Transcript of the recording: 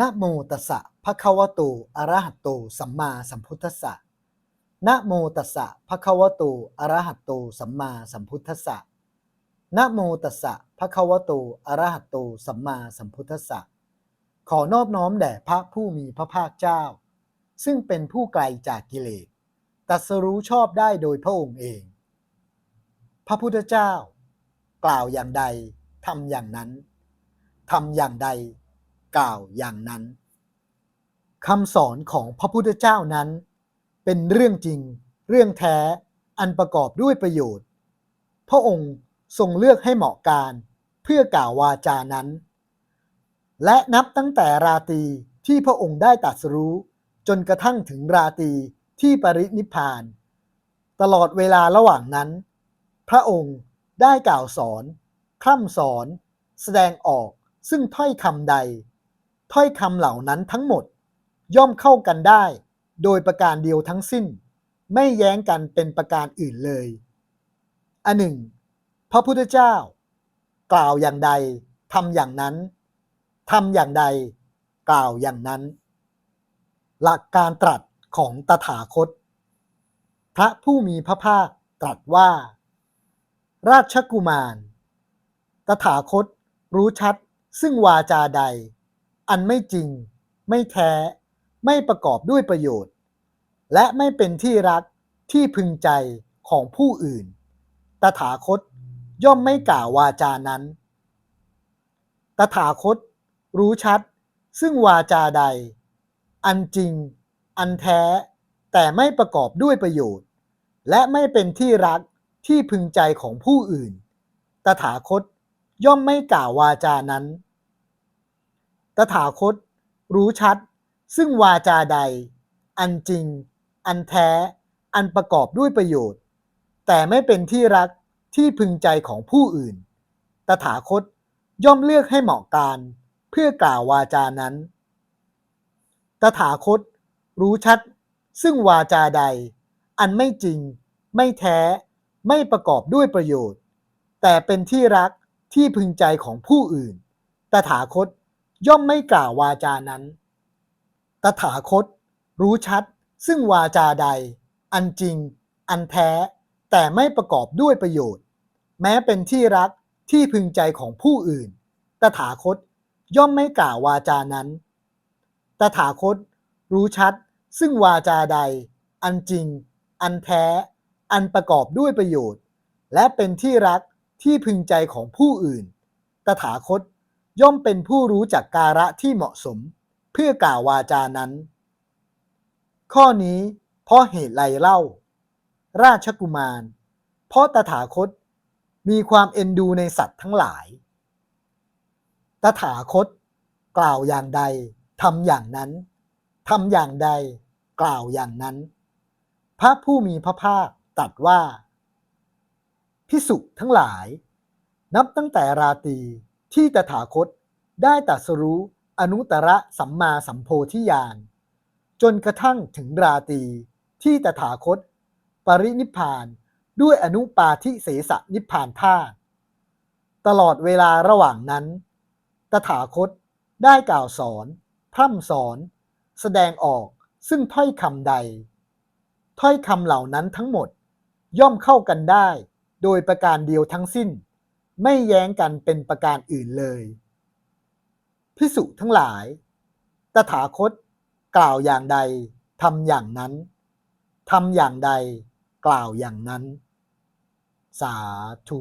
นะโมตัสสะภะคะวะโตอะระหะโต สัมมาสัมพุทธัสสะนะโมตัสสะภะคะวะโตอะระหะโต สัมมาสัมพุทธัสสะนะโมตัสสะภะคะวะโตอะระหะโต สัมมาสัมพุทธัสสะขอนอบน้อมแด่พระผู้มีพระภาคเจ้า ซึ่งเป็นผู้ไกลจากกิเลสตัสรู้ชอบได้โดยพระองค์เอง พระพุทธเจ้า กล่าวอย่างใดทำอย่างนั้นทำอย่างใด กล่าวอย่างนั้นคำสอนของพระพุทธเจ้านั้น เป็นเรื่องจริง เรื่องแท้อันประกอบด้วยประโยชน์ พระองค์ทรงเลือกให้เหมาะการเพื่อกล่าววาจานั้น และนับตั้งแต่ราตรีที่พระองค์ได้ตรัสรู้ จนกระทั่งถึงราตรีที่ปรินิพพาน ตลอดเวลาระหว่างนั้น พระองค์ได้กล่าวสอน คร่ำสอน แสดงออกซึ่งถ้อยคำใด ถ้อยคำเหล่านั้นทั้งหมดย่อมเข้ากันได้ โดยประการเดียวทั้งสิ้น ไม่แย้งกันเป็นประการอื่นเลย อันหนึ่ง พระพุทธเจ้า กล่าวอย่างใดทำอย่างนั้นทำอย่างใดกล่าวอย่างนั้น หลักการตรัสของตถาคต พระผู้มีพระภาคตรัสว่า ราชกุมาร ตถาคตรู้ชัดซึ่งวาจาใด อันไม่จริง ไม่แท้ ไม่ประกอบด้วยประโยชน์ และไม่เป็นที่รักที่พึงใจของผู้อื่น ตถาคตย่อมไม่กล่าววาจานั้น ตถาคตรู้ชัด ซึ่งวาจาใด อันจริง อันแท้ แต่ไม่ประกอบด้วยประโยชน์ และไม่เป็นที่รักที่พึงใจของผู้อื่น ตถาคตย่อมไม่กล่าววาจานั้น ตถาคต รู้ชัด ซึ่งวาจาใด อันจริง อันแท้ อันประกอบด้วยประโยชน์ แต่ไม่เป็นที่รักที่พึงใจของผู้อื่น ตถาคตย่อมเลือกให้เหมาะการเพื่อกล่าววาจานั้น ตถาคต รู้ชัด ซึ่งวาจาใด อันไม่จริง ไม่แท้ ไม่ประกอบด้วยประโยชน์ แต่เป็นที่รักที่พึงใจของผู้อื่น ตถาคต ย่อมไม่กล่าววาจานั้น ตถาคต รู้ชัด ซึ่งวาจาใด อันจริง อันแท้ แต่ไม่ประกอบด้วยประโยชน์ แม้เป็นที่รักที่พึงใจของผู้อื่น ตถาคตย่อมไม่กล่าววาจานั้น ตถาคต รู้ชัด ซึ่งวาจาใด อันจริง อันแท้ อันประกอบด้วยประโยชน์ และเป็นที่รักที่พึงใจของผู้อื่น ตถาคต ย่อมเป็นผู้รู้จักการะที่เหมาะสม เพื่อกล่าววาจานั้น ข้อนี้เพราะเหตุไรเล่า ราชกุมาร เพราะตถาคตมีความเอ็นดูในสัตว์ทั้งหลาย ตถาคต กล่าวอย่างใดทำอย่างนั้นทำอย่างใดกล่าวอย่างนั้น พระผู้มีพระภาคตรัสว่า พิสุทั้งหลาย นับตั้งแต่ราตรี ที่ตถาคตได้ตรัสรู้อนุตตรสัมมาสัมโพธิญาณจนกระทั่งถึงราตรีที่ตถาคต ปรินิพานด้วยอนุปาทิเสสนิพพานธาตุตลอดเวลาระหว่างนั้น ตถาคตได้กล่าวสอนพร่ำสอน แสดงออกซึ่งถ้อยคำใด ถ้อยคำเหล่านั้นทั้งหมดย่อมเข้ากันได้ โดยประการเดียวทั้งสิ้น ไม่แย้งกันเป็นประการอื่นเลยพิสุทั้งหลาย ตถาคตกล่าวอย่างใดทำอย่างนั้นทำอย่างใดกล่าวอย่างนั้น สาธุ